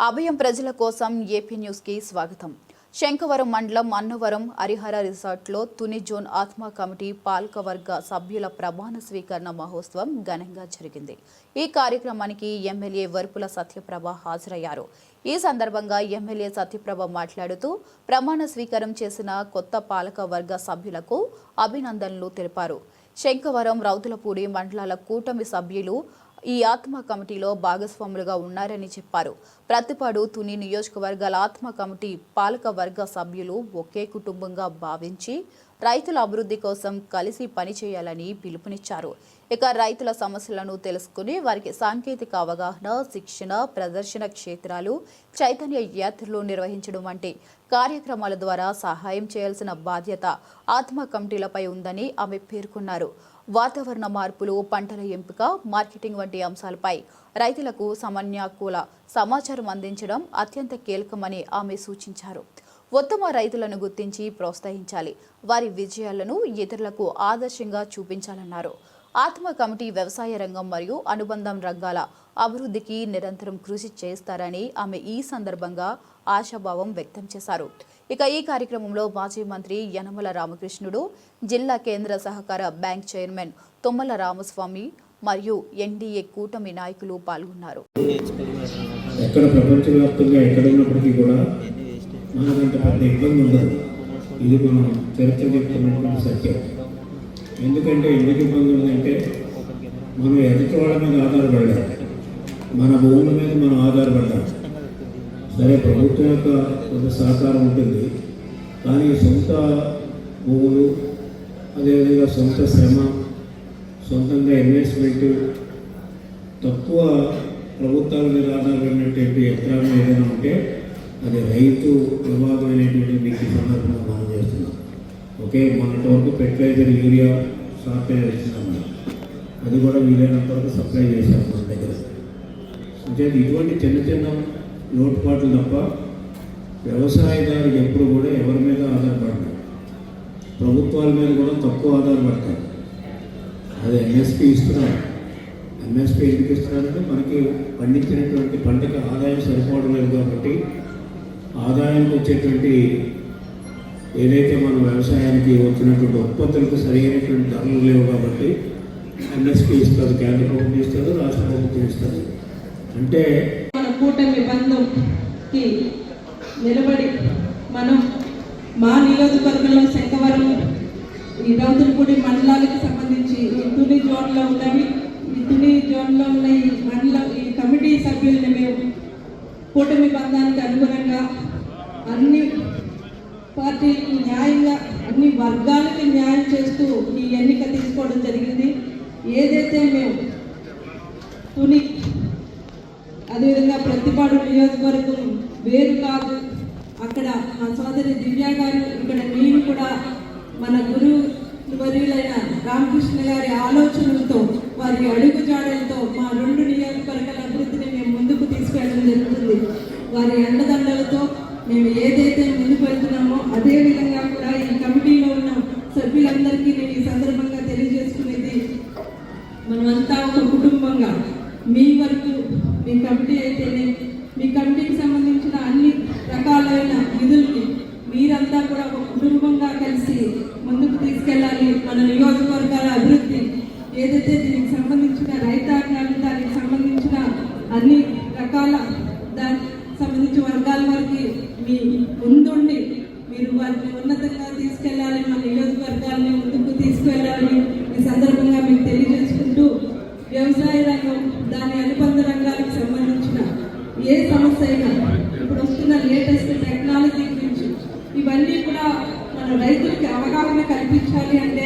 అభయం ప్రజల కోసం ఏపీ న్యూస్కి స్వాగతం. శంఖవరం మండలం అన్నవరం హరిహర రిసార్ట్లో తుని జోన్ ఆత్మా కమిటీ పాలకవర్గ సభ్యుల ప్రమాణ స్వీకరణ మహోత్సవం ఘనంగా జరిగింది. ఈ కార్యక్రమానికి ఎమ్మెల్యే వరుపుల సత్యప్రభ హాజరయ్యారు. ఈ సందర్భంగా ఎమ్మెల్యే సత్యప్రభ మాట్లాడుతూ ప్రమాణ స్వీకారం చేసిన కొత్త పాలకవర్గ సభ్యులకు అభినందనలు తెలిపారు. శంఖవరం రౌతులపూడి మండలాల కూటమి సభ్యులు ఈ ఆత్మ కమిటీలో భాగస్వాములుగా ఉన్నారని చెప్పారు. ప్రతిపాడు తుని నియోజకవర్గాల ఆత్మ కమిటీ పాలక వర్గ సభ్యులు ఒకే కుటుంబంగా భావించి రైతుల అభివృద్ధి కోసం కలిసి పనిచేయాలని పిలుపునిచ్చారు. ఇక రైతుల సమస్యలను తెలుసుకుని వారికి సాంకేతిక అవగాహన శిక్షణ ప్రదర్శన క్షేత్రాలు చైతన్య యాత్రలు నిర్వహించడం వంటి కార్యక్రమాల ద్వారా సహాయం చేయాల్సిన బాధ్యత ఆత్మ కమిటీలపై ఉందని ఆమె పేర్కొన్నారు. వాతావరణ మార్పులు పంటల ఎంపిక మార్కెటింగ్ వంటి అంశాలపై రైతులకు సమన్యాకుల సమాచారం అందించడం అత్యంత కీలకమని ఆమె సూచించారు. ఉత్తమ రైతులను గుర్తించి ప్రోత్సహించాలి. వారి విజయాలను ఇతరులకు ఆదర్శంగా చూపించాలన్నారు. ఆత్మ కమిటీ వ్యవసాయ రంగం మరియు అనుబంధం రంగాల అభివృద్ధికి నిరంతరం కృషి చేస్తారని ఆమె ఈ సందర్భంగా ఆశాభావం వ్యక్తం చేశారు. ఇక ఈ కార్యక్రమంలో మాజీ మంత్రి యనమల రామకృష్ణుడు జిల్లా కేంద్ర సహకార బ్యాంక్ చైర్మన్ తుమ్మల రామస్వామి మరియు ఎన్డీఏ కూటమి నాయకులు పాల్గొన్నారు. ఎక్కడ ప్రపంచవ్యాప్తంగా ఎక్కడ ఉన్నప్పటికీ కూడా మనకంత పెద్ద ఇబ్బంది ఉండదు ఇది మనం చరిత్ర చెప్తున్నటువంటి సత్యం. ఎందుకంటే ఎందుకు ఇబ్బంది ఉందంటే మనం ఎదుటి వాళ్ళ మీద ఆధారపడ్డాం మన భూముల మీద మనం ఆధారపడ్డాం. సరే ప్రభుత్వం యొక్క కొంత సహకారం ఉంటుంది. కానీ సొంత భూములు అదేవిధంగా సొంత శ్రమ సొంతంగా ఇన్వెస్ట్మెంట్ తక్కువ ప్రభుత్వాల మీద ఆధారపడినటువంటి యంత్రాంగం ఏదైనా ఉంటే అది రైతు ప్రభావం ఓకే మొన్నటి వరకు ఫెర్టిలైజర్ యూరియా షార్టేజ్ వచ్చినాం అది కూడా వీలైనంత వరకు సప్లై చేశాం మన దగ్గర. అంటే ఇటువంటి చిన్న చిన్న లోటుపాట్లు తప్ప వ్యవసాయదారుడు ఎప్పుడు కూడా ఎవరి మీద ఆధారపడతారు ప్రభుత్వాల మీద కూడా తక్కువ ఆధారపడతారు. అది ఎంఎస్పి ఇస్తున్నారు. ఎంఎస్పి ఎందుకు ఇస్తున్నారంటే మనకి పండించినటువంటి పంటకి ఆదాయం సరిపోవడం లేదు కాబట్టి ఆదాయానికి వచ్చేటువంటి ఏదైతే మన వ్యవసాయానికి వచ్చినటువంటి ఉత్పత్తులకు సరైనటువంటి ధరలు లేవు కాబట్టి ఎంఎస్పి ఇస్తారు కేంద్ర ప్రభుత్వం ఇస్తారు రాష్ట్ర ప్రభుత్వం ఇస్తారు. అంటే మన కూటమి బంధంకి నిలబడి మనం మా నియోజకవర్గంలో శంకవరం ఈ రౌతులపూడి మండలాలకు సంబంధించి ఈ తుని జోన్లో ఉన్నవి ఈ తుని జోన్లో ఉన్న ఈ మండల ఈ కమిటీ సభ్యుల్ని మేము కూటమి బంధానికి అనుగుణంగా అన్ని పార్టీలకు న్యాయంగా అన్ని వర్గాలకి న్యాయం చేస్తూ ఈ ఎన్నిక తీసుకోవడం జరిగింది. ఏదైతే మేము తుని అదేవిధంగా ప్రతిపాడు నియోజకవర్గం వేరు కాదు అక్కడ మా సోదరి దివ్య గారు ఇక్కడ నేను కూడా మన గురువు వర్యులైన రామకృష్ణ గారి ఆలోచనలతో వారి అడుగుజాడలతో మా రెండు నియోజకవర్గాల అభివృద్ధిని మేము ముందుకు తీసుకెళ్ళడం జరుగుతుంది వారి అండదండలతో మేము ఏదైతే ముందుకు అదేవిధంగా కూడా ఈ కమిటీలో ఉన్న సభ్యులందరికీ నేను ఈ సందర్భంగా తెలియజేసుకునేది మనమంతా ఒక కుటుంబంగా. మీ వరకు మీ కమిటీ అయితేనే మీ కమిటీకి సంబంధించిన అన్ని రకాలైన విధుల్ని మీరంతా కూడా ఒక కుటుంబంగా కలిసి ముందుకు తీసుకెళ్ళాలి. మన నియోజకవర్గాల అభివృద్ధి ఏదైతే దీనికి సంబంధించిన రైతాంగాలు దానికి సంబంధించిన అన్ని రకాల దానికి సంబంధించిన వర్గాల వారికి మీ ముందుండి మీరు వారిని ఉన్నతంగా తీసుకెళ్ళాలి మన నియోజకవర్గాన్ని ముందుకు తీసుకువెళ్ళాలని ఈ సందర్భంగా మీకు తెలియజేసుకుంటూ వ్యవసాయ రంగం దాని అనుబంధ రంగాలకు సంబంధించిన ఏ సమస్య అయినా ఇప్పుడు వస్తున్న లేటెస్ట్ టెక్నాలజీ గురించి ఇవన్నీ కూడా మన రైతులకి అవగాహన కల్పించాలి అంటే